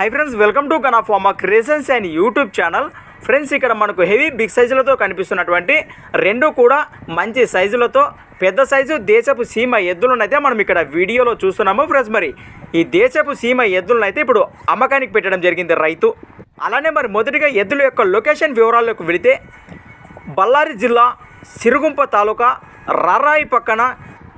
Hi friends welcome to Gana Pharma Creations and YouTube channel friends ఇక్కడ మనకు heavy big సైజులతో కనిపిస్తున్నటువంటి రెండు కూడా మంచి సైజులతో పెద్ద సైజు దేశపు సీమ ఎద్దులనైతే మనం ఇక్కడ వీడియోలో చూస్తున్నాము ఫ్రెండ్స్ మరి. ఈ దేశపు సీమ ఎద్దులనైతే ఇప్పుడు అమ్మకానికి పెట్టడం జరిగింది రైతు. అలానే మరి మొదటిగా ఎద్దుల యొక్క లొకేషన్ వివరాల్లోకి వెళితే బళ్ళారి జిల్లా సిరుగుంప తాలూకా రారాయి పక్కన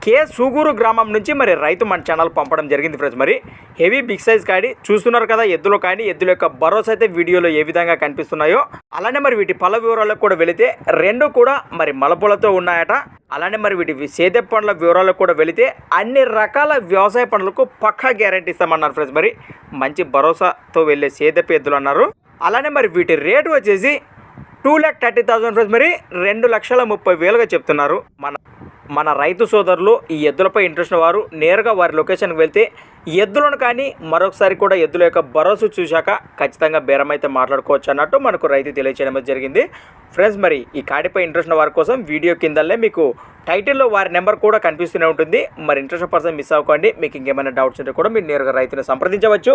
కే సూగూరు గ్రామం నుంచి మరి రైతు మన ఛానల్ పంపడం జరిగింది ఫ్రెండ్స్ మరి హెవీ బిగ్ సైజ్ కాడి చూస్తున్నారు కదా ఎద్దులు కానీ ఎద్దుల యొక్క భరోసా అయితే వీడియోలో ఏ విధంగా కనిపిస్తున్నాయో. అలానే మరి వీటి పళ్ళ వివరాలకు కూడా వెళితే రెండు కూడా మరి మలపులతో ఉన్నాయట. అలానే మరి వీటి సేద్య పనుల వివరాలకు కూడా వెళితే అన్ని రకాల వ్యవసాయ పనులకు పక్కా గ్యారంటీ ఇస్తామన్నారు ఫ్రెండ్స్ మరి మంచి భరోసాతో వెళ్ళే సేద్యపు ఎద్దులు అన్నారు. అలానే మరి వీటి రేటు వచ్చేసి two lakh thirty thousand friends మరి రెండు లక్షల ముప్పై వేలుగా చెప్తున్నారు. మన మన రైతు సోదరులు ఈ ఎద్దులపై ఇంట్రెస్ట్ వారు నేరుగా వారి లొకేషన్కి వెళ్తే ఎద్దులను కానీ మరొకసారి కూడా ఎద్దుల యొక్క భరోసా చూశాక ఖచ్చితంగా బేరం అయితే మాట్లాడుకోవచ్చు అన్నట్టు మనకు రైతు తెలియచేయడం జరిగింది. ఫ్రెండ్స్ మరి ఈ కాడిపై ఇంట్రెస్ట్ ఉన్న వారి కోసం వీడియో కిందలే మీకు టైటిల్లో వారి నెంబర్ కూడా కనిపిస్తూనే ఉంటుంది. మరి ఇంట్రెస్ట్ పర్సన్ మిస్ అవ్వకండి. మీకు ఇంకేమైనా డౌట్స్ ఉంటే కూడా మీరు నేరుగా రైతుని సంప్రదించవచ్చు.